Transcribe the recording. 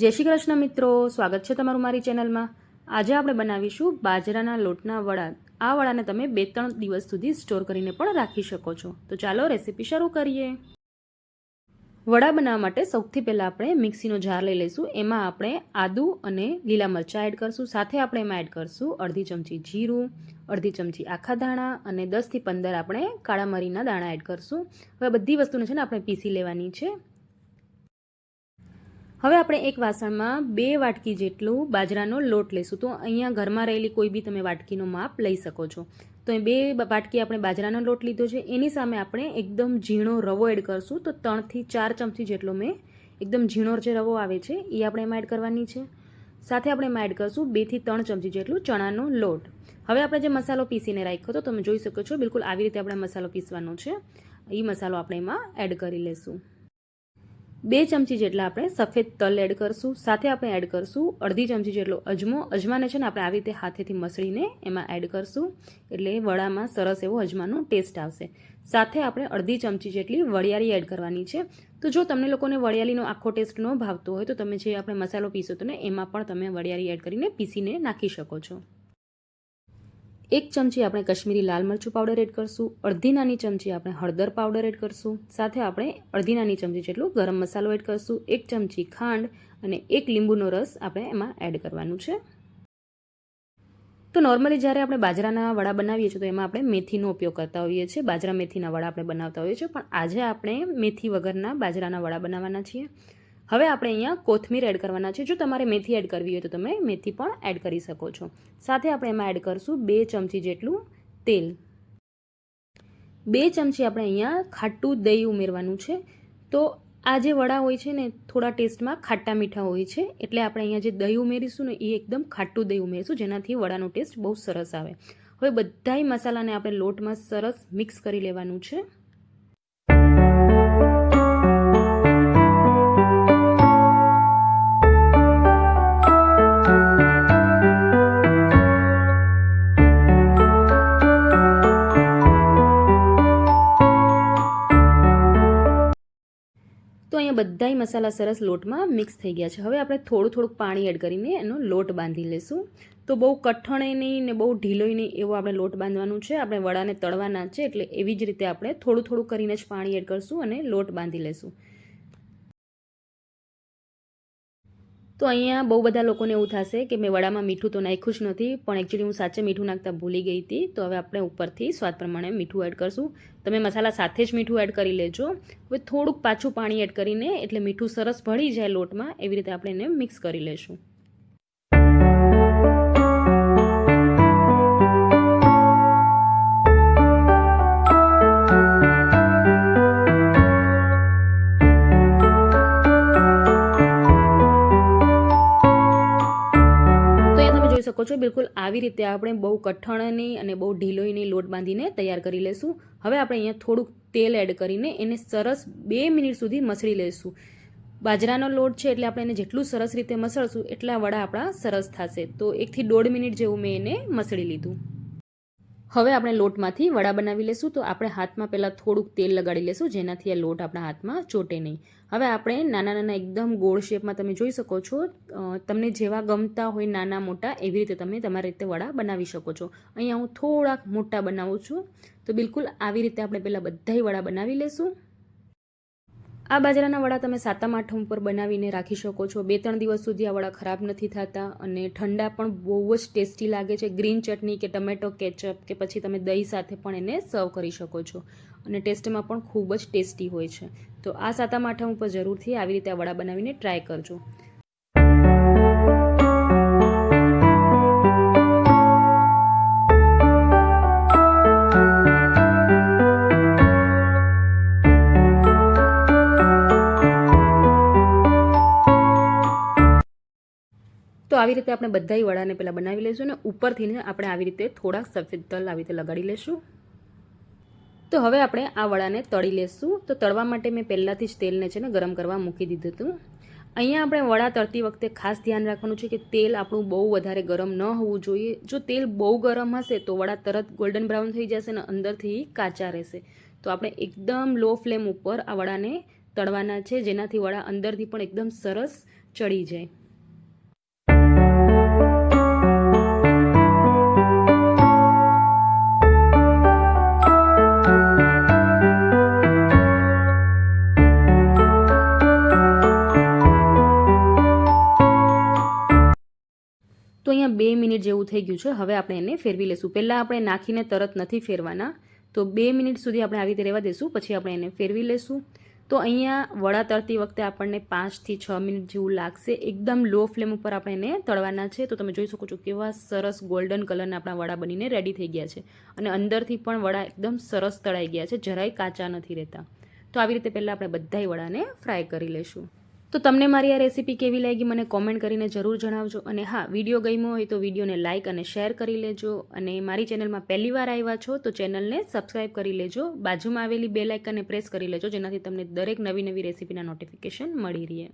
જય શ્રી કૃષ્ણ મિત્રો, સ્વાગત છે તમારું મારી ચેનલમાં. આજે આપણે બનાવીશું બાજરાના લોટના વડા. આ વડાને તમે બે ત્રણ દિવસ સુધી સ્ટોર કરીને પણ રાખી શકો છો. તો ચાલો રેસીપી શરૂ કરીએ. વડા બનાવવા માટે સૌથી પહેલાં આપણે મિક્સીનો જાર લઈ લઈશું. એમાં આપણે આદુ અને લીલા મરચાં એડ કરશું. સાથે આપણે એમાં એડ કરશું અડધી ચમચી જીરું, અડધી ચમચી આખા દાણા અને દસથી પંદર આપણે કાળા મરીના દાણા એડ કરશું. હવે બધી વસ્તુને છે ને આપણે પીસી લેવાની છે. હવે આપણે એક વાસણમાં બે વાટકી જેટલું બાજરાનો લોટ લઈશું. તો અહીંયા ઘરમાં રહેલી કોઈ બી તમે વાટકીનો માપ લઈ શકો છો. તો એ બે વાટકી આપણે બાજરાનો લોટ લીધો છે. એની સામે આપણે એકદમ ઝીણો રવો એડ કરશું. તો ત્રણથી ચાર ચમચી જેટલો મેં એકદમ ઝીણો જે રવો આવે છે, એ આપણે એમાં એડ કરવાની છે. સાથે આપણે એમાં એડ કરશું બેથી ત્રણ ચમચી જેટલું ચણાનો લોટ. હવે આપણે જે મસાલો પીસીને રાખ્યો તો તમે જોઈ શકો છો, બિલકુલ આવી રીતે આપણે મસાલો પીસવાનો છે. એ મસાલો આપણે એમાં એડ કરી લેશું. બે ચમચી જેટલા આપણે સફેદ તલ એડ કરશું, સાથે આપણે એડ કરશું અડધી ચમચી જેટલો અજમો. અજમાને છે ને આપણે આવી રીતે હાથેથી મસળીને એમાં એડ કરશું, એટલે વડામાં સરસ એવો અજમાનો ટેસ્ટ આવશે. સાથે આપણે અડધી ચમચી જેટલી વરિયાળી એડ કરવાની છે. તો જો તમને લોકોને વરિયાળીનો આખો ટેસ્ટ ન ભાવતો હોય, તો તમે જે આપણે મસાલો પીસો તો ને, એમાં પણ તમે વરિયાળી એડ કરીને પીસીને નાખી શકો છો. એક ચમચી આપણે કશ્મીરી લાલ મરચું પાવડર એડ કરશું, અડધી નાની ચમચી આપણે હળદર પાવડર એડ કરશું, સાથે આપણે અડધી નાની ચમચી જેટલું ગરમ મસાલો એડ કરશું, એક ચમચી ખાંડ અને એક લીંબુનો રસ આપણે એમાં એડ કરવાનું છે. તો નોર્મલી જ્યારે આપણે બાજરાના વડા બનાવીએ છીએ તો એમાં આપણે મેથીનો ઉપયોગ કરતા હોઈએ છીએ. બાજરા મેથીના વડા આપણે બનાવતા હોઈએ છીએ, પણ આજે આપણે મેથી વગરના બાજરાના વડા બનાવવાના છીએ. હવે આપણે અહીંયા કોથમીર એડ કરવાના છે. જો તમારે મેથી એડ કરવી હોય તો તમે મેથી પણ એડ કરી શકો છો. સાથે આપણે એમાં એડ કરશું બે ચમચી જેટલું તેલ. બે ચમચી આપણે અહીંયા ખાટું દહીં ઉમેરવાનું છે. તો આ જે વડા હોય છે ને, થોડા ટેસ્ટમાં ખાટા મીઠા હોય છે. એટલે આપણે અહીંયા જે દહીં ઉમેરીશું ને, એ એકદમ ખાટું દહીં ઉમેરીશું. જેનાથી વડાનો ટેસ્ટ બહુ સરસ આવે. હવે બધાય મસાલાને આપણે લોટમાં સરસ મિક્સ કરી લેવાનું છે. બધાય મસાલા સરસ લોટમાં મિક્સ થઈ ગયા છે. હવે આપણે થોડું થોડુંક પાણી એડ કરીને એનો લોટ બાંધી લેશું. તો બહુ કઠણ નહીં ને બહુ ઢીલોય નહીં એવો આપણે લોટ બાંધવાનું છે. આપણે વડાને તળવાના છે એટલે એવી જ રીતે આપણે થોડું થોડું કરીને જ પાણી એડ કરશું અને લોટ બાંધી લેશું. તો અહીંયા બહુ બધા લોકોને એવું થશે કે મેં વડામાં મીઠું તો નાખ્યું જ નથી, પણ એકચ્યુઅલી હું સાચે મીઠું નાખતા ભૂલી ગઈ હતી. તો હવે આપણે ઉપરથી સ્વાદ પ્રમાણે મીઠું એડ કરશું. તમે મસાલા સાથે જ મીઠું એડ કરી લેજો. હવે થોડુંક પાછું પાણી એડ કરીને, એટલે મીઠું સરસ ભળી જાય લોટમાં, એવી રીતે આપણે એને મિક્સ કરી લઈશું શકો છો. બિલકુલ આવી રીતે આપણે બહુ કઠણની અને બહુ ઢીલોઈની લોટ બાંધીને તૈયાર કરી લઈશું હવે આપણે અહીંયા થોડુંક તેલ એડ કરીને એને સરસ બે મિનિટ સુધી મસળી લઈશું બાજરાનો લોટ છે એટલે આપણે એને જેટલું સરસ રીતે મસળશું એટલા વડા આપણા સરસ થશે. તો એકથી દોઢ મિનિટ જેવું મેં એને મસળી લીધું. હવે આપણે લોટમાંથી વડા બનાવી લેશું. તો આપણે હાથમાં પહેલાં થોડુંક તેલ લગાડી લેશું. જેનાથી આ લોટ આપણા હાથમાં ચોટે નહીં. હવે આપણે નાના નાના એકદમ ગોળ શેપમાં તમે જોઈ શકો છો. તમને જેવા ગમતા હોય નાના મોટા એવી રીતે તમે તમારી રીતે વડા બનાવી શકો છો. અહીંયા હું થોડાક મોટા બનાવું છું. તો બિલકુલ આવી રીતે આપણે પહેલાં બધાય વડા બનાવી લેશું. આ બાજરાના વડા તમે સાતમ આઠમ ઉપર બનાવીને રાખી શકો છો. બે ત્રણ દિવસ સુધી આ વડા ખરાબ નથી થતા અને ઠંડા પણ બહુ જ ટેસ્ટી લાગે છે. ગ્રીન ચટણી કે ટમેટો, કેચઅપ કે પછી તમે દહીં સાથે પણ એને સર્વ કરી શકો છો અને ટેસ્ટમાં પણ ખૂબ જ ટેસ્ટી હોય છે. તો આ સાતમ આઠમ ઉપર જરૂરથી આવી રીતે આ વડા બનાવીને ટ્રાય કરજો. તો આવી રીતે આપણે બધાય વડાને પહેલાં બનાવી લઈશું અને ઉપરથી આપણે આવી રીતે થોડાક સફેદ તલ આવી રીતે લગાડી લઈશું તો હવે આપણે આ વડાને તળી લેશું. તો તળવા માટે મેં પહેલાંથી જ તેલને છે ને ગરમ કરવા મૂકી દીધું હતું. અહીંયા આપણે વડા તળતી વખતે ખાસ ધ્યાન રાખવાનું છે કે તેલ આપણું બહુ વધારે ગરમ ન હોવું જોઈએ. જો તેલ બહુ ગરમ હશે તો વડા તરત ગોલ્ડન બ્રાઉન થઈ જશે અને અંદરથી કાચા રહેશે. તો આપણે એકદમ લો ફ્લેમ ઉપર આ વડાને તળવાના છે, જેનાથી વડા અંદરથી પણ એકદમ સરસ ચડી જાય. અહીંયા બે મિનિટ જેવું થઈ ગયું છે. હવે આપણે એને ફેરવી લેશું. પહેલાં આપણે નાખીને તરત નથી ફેરવાના. તો બે મિનિટ સુધી આપણે આવી રીતે રહેવા દઈશું પછી આપણે એને ફેરવી લેશું. તો અહીંયા વડા તળતી વખતે આપણને પાંચથી છ મિનિટ જેવું લાગશે. એકદમ લો ફ્લેમ ઉપર આપણે એને તળવાના છે. તો તમે જોઈ શકો છો કેવા સરસ ગોલ્ડન કલરના આપણા વડા બનીને રેડી થઈ ગયા છે. અને અંદરથી પણ વડા એકદમ સરસ તળાઈ ગયા છે. જરાય કાચા નથી રહેતા. તો આવી રીતે પહેલાં આપણે બધાય વડાને ફ્રાય કરી લઈશું તો તમને મારી આ રેસીપી કેવી લાગી મને કોમેન્ટ કરીને જરૂર જણાવજો. અને હા વીડિયો ગમ્યો હોય તો વિડીયોને લાઇક અને શેર કરી લેજો. અને મારી ચેનલમાં પહેલી વાર આવ્યા છો તો ચેનલને સબસ્ક્રાઈબ કરી લેજો. બાજુમાં આવેલી બે લાઇકનને પ્રેસ કરી લેજો જેનાથી તમને દરેક નવી નવી રેસીપીના નોટિફિકેશન મળી રહે.